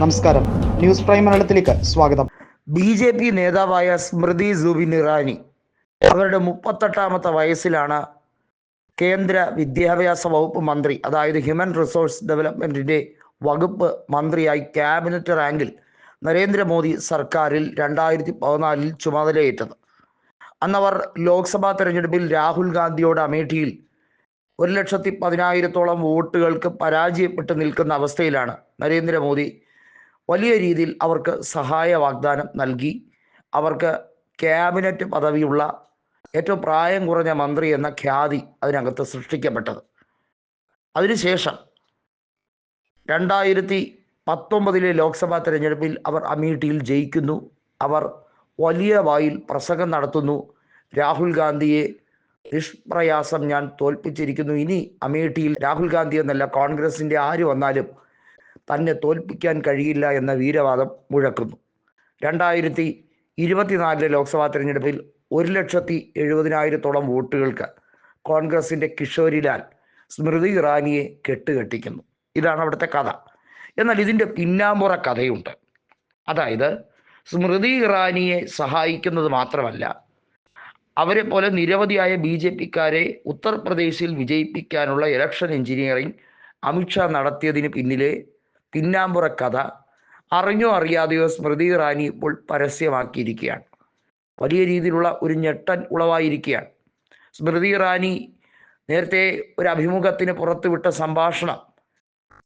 നമസ്കാരം. News prime മലയാളത്തിലേക്ക് സ്വാഗതം. ബി ജെ പി നേതാവായ സ്മൃതി സുബിൻ ഇറാനി അവരുടെ മുപ്പത്തെട്ടാമത്തെ വയസ്സിലാണ് കേന്ദ്ര വിദ്യാഭ്യാസ വകുപ്പ് മന്ത്രി അതായത് ഹ്യൂമൻ റിസോഴ്സ് ഡെവലപ്മെന്റിന്റെ വകുപ്പ് മന്ത്രിയായി ക്യാബിനറ്റ് റാങ്കിൽ നരേന്ദ്രമോദി സർക്കാരിൽ രണ്ടായിരത്തി പതിനാലിൽ ചുമതലയേറ്റത്. അന്നവർ ലോക്സഭാ തെരഞ്ഞെടുപ്പിൽ രാഹുൽ ഗാന്ധിയോട് അമേഠിയിൽ ഒരു ലക്ഷത്തി പതിനായിരത്തോളം വോട്ടുകൾക്ക് പരാജയപ്പെട്ട് നിൽക്കുന്ന അവസ്ഥയിലാണ് നരേന്ദ്രമോദി വലിയ രീതിയിൽ അവർക്ക് സഹായ വാഗ്ദാനം നൽകി. അവർക്ക് ക്യാബിനറ്റ് പദവിയുള്ള ഏറ്റവും പ്രായം കുറഞ്ഞ മന്ത്രി എന്ന ഖ്യാതി അതിനകത്ത് സൃഷ്ടിക്കപ്പെട്ടത്. അതിനുശേഷം രണ്ടായിരത്തി പത്തൊമ്പതിലെ ലോക്സഭാ തെരഞ്ഞെടുപ്പിൽ അവർ അമേഠിയിൽ ജയിക്കുന്നു. അവർ വലിയ വായിൽ പ്രസംഗം നടത്തുന്നു. രാഹുൽ ഗാന്ധിയെ നിഷ്പ്രയാസം ഞാൻ തോൽപ്പിച്ചിരിക്കുന്നു. ഇനി അമേഠിയിൽ രാഹുൽ ഗാന്ധി എന്നല്ല കോൺഗ്രസിന്റെ ആര് വന്നാലും തന്നെ തോൽപ്പിക്കാൻ കഴിയില്ല എന്ന വീരവാദം മുഴക്കുന്നു. രണ്ടായിരത്തി ഇരുപത്തിനാലിലെ ലോക്സഭാ തെരഞ്ഞെടുപ്പിൽ ഒരു ലക്ഷത്തി എഴുപതിനായിരത്തോളം വോട്ടുകൾക്ക് കോൺഗ്രസിന്റെ കിഷോരിലാൽ സ്മൃതി ഇറാനിയെ കെട്ടുകെട്ടിക്കുന്നു. ഇതാണ് അവിടുത്തെ കഥ. എന്നാൽ ഇതിന്റെ പിന്നാമ്പുറ കഥയുണ്ട്. അതായത് സ്മൃതി ഇറാനിയെ സഹായിക്കുന്നത് മാത്രമല്ല അവരെ പോലെ നിരവധിയായ ബി ജെ പിക്കാരെ ഉത്തർപ്രദേശിൽ വിജയിപ്പിക്കാനുള്ള ഇലക്ഷൻ എഞ്ചിനീയറിംഗ് അമിത്ഷാ നടത്തിയതിന് പിന്നിലെ പിന്നാമ്പുറ കഥ. അറിഞ്ഞോ അറിയാതെയോ സ്മൃതി ഇറാനി ഇപ്പോൾ പരസ്യമാക്കിയിരിക്കുകയാണ്. വലിയ രീതിയിലുള്ള ഒരു ഞെട്ടൻ ഉളവായിരിക്കുകയാണ്. സ്മൃതി ഇറാനി നേരത്തെ ഒരു അഭിമുഖത്തിന് പുറത്തുവിട്ട സംഭാഷണം.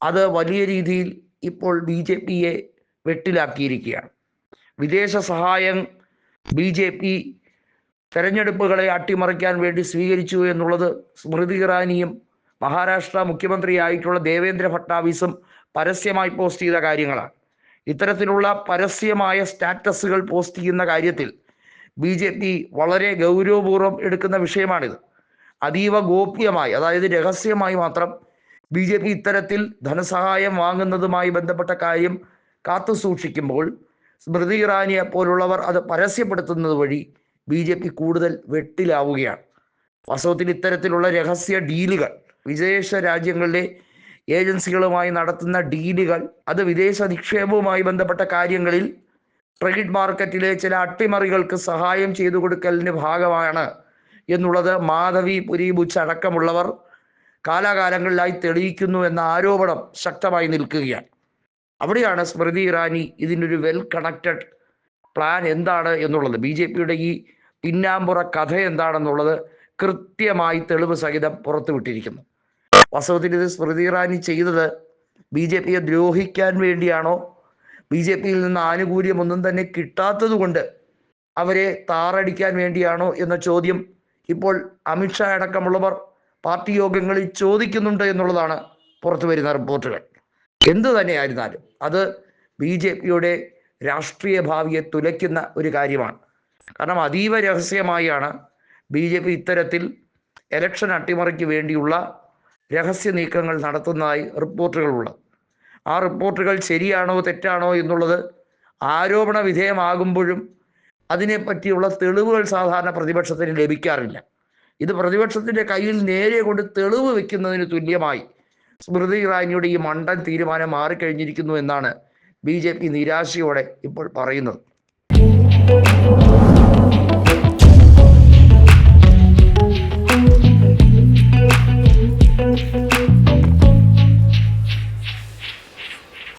അത് വലിയ രീതിയിൽ ഇപ്പോൾ ബി ജെ പിയെ വെട്ടിലാക്കിയിരിക്കുകയാണ്. വിദേശ സഹായം ബി ജെ പി തെരഞ്ഞെടുപ്പുകളെ അട്ടിമറിക്കാൻ വേണ്ടി സ്വീകരിച്ചു എന്നുള്ളത് സ്മൃതി ഇറാനിയും മഹാരാഷ്ട്ര മുഖ്യമന്ത്രിയായിട്ടുള്ള ദേവേന്ദ്ര ഫട്നാവിസും പരസ്യമായി പോസ്റ്റ് ചെയ്ത കാര്യങ്ങളാണ്. ഇത്തരത്തിലുള്ള പരസ്യമായ സ്റ്റാറ്റസുകൾ പോസ്റ്റ് ചെയ്യുന്ന കാര്യത്തിൽ ബി ജെ പി വളരെ ഗൗരവപൂർവം എടുക്കുന്ന വിഷയമാണിത്. അതീവ ഗോപ്യമായി അതായത് രഹസ്യമായി മാത്രം ബി ജെ പി ഇത്തരത്തിൽ ധനസഹായം വാങ്ങുന്നതുമായി ബന്ധപ്പെട്ട കാര്യം കാത്തു സൂക്ഷിക്കുമ്പോൾ സ്മൃതി ഇറാനിയെ പോലുള്ളവർ അത് പരസ്യപ്പെടുത്തുന്നത് വഴി ബി ജെ പി കൂടുതൽ വെട്ടിലാവുകയാണ്. വാസ്തവത്തിൽ ഇത്തരത്തിലുള്ള രഹസ്യ ഡീലുകൾ വിദേശ രാജ്യങ്ങളിലെ ഏജൻസികളുമായി നടത്തുന്ന ഡീലുകൾ അത് വിദേശ നിക്ഷേപവുമായി ബന്ധപ്പെട്ട കാര്യങ്ങളിൽ ട്രേഡ് മാർക്കറ്റിലെ ചില അട്ടിമറികൾക്ക് സഹായം ചെയ്തു കൊടുക്കലിന് ഭാഗമാണ് എന്നുള്ളത് മാധവി പുരീബുച്ച് അടക്കമുള്ളവർ കാലാകാലങ്ങളിലായി തെളിയിക്കുന്നു എന്ന ആരോപണം ശക്തമായി നിൽക്കുകയാണ്. അവിടെയാണ് സ്മൃതി ഇറാനി ഇതിനൊരു വെൽ കണക്റ്റഡ് പ്ലാൻ എന്താണ് എന്നുള്ളത്. ബി ജെ പിയുടെ ഈ പിന്നാമ്പുറ കഥ എന്താണെന്നുള്ളത് കൃത്യമായി തെളിവ് സഹിതം പുറത്തുവിട്ടിരിക്കുന്നു. വാസ്തവത്തിൽ ഇത് സ്മൃതി ഇറാനി ചെയ്തത് ബി ജെ പിയെ ദ്രോഹിക്കാൻ വേണ്ടിയാണോ? ബി ജെ പിയിൽ നിന്ന് ആനുകൂല്യമൊന്നും തന്നെ കിട്ടാത്തത് കൊണ്ട് അവരെ താറടിക്കാൻ വേണ്ടിയാണോ എന്ന ചോദ്യം ഇപ്പോൾ അമിത്ഷാ അടക്കമുള്ളവർ പാർട്ടി യോഗങ്ങളിൽ ചോദിക്കുന്നുണ്ട് എന്നുള്ളതാണ് പുറത്തു വരുന്ന റിപ്പോർട്ടുകൾ. എന്തു തന്നെയായിരുന്നാലും അത് ബി ജെ പിയുടെ രാഷ്ട്രീയ ഭാവിയെ തുലയ്ക്കുന്ന ഒരു കാര്യമാണ്. കാരണം അതീവ രഹസ്യമായാണ് ബി ജെ പി ഇത്തരത്തിൽ എലക്ഷൻ അട്ടിമറിക്ക് വേണ്ടിയുള്ള രഹസ്യ നീക്കങ്ങൾ നടത്തുന്നതായി റിപ്പോർട്ടുകളുള്ളത് ആ റിപ്പോർട്ടുകൾ ശരിയാണോ തെറ്റാണോ എന്നുള്ളത് ആരോപണ വിധേയമാകുമ്പോഴും അതിനെപ്പറ്റിയുള്ള തെളിവുകൾ സാധാരണ പ്രതിപക്ഷത്തിന് ലഭിക്കാറില്ല. ഇത് പ്രതിപക്ഷത്തിന്റെ കയ്യിൽ നേരെ കൊണ്ട് തെളിവ് വെക്കുന്നതിന് തുല്യമായി സ്മൃതി ഇറാനിയുടെ ഈ മണ്ടൻ തീരുമാനം മാറിക്കഴിഞ്ഞിരിക്കുന്നു എന്നാണ് ബി ജെ പി നിരാശയോടെ ഇപ്പോൾ പറയുന്നത്.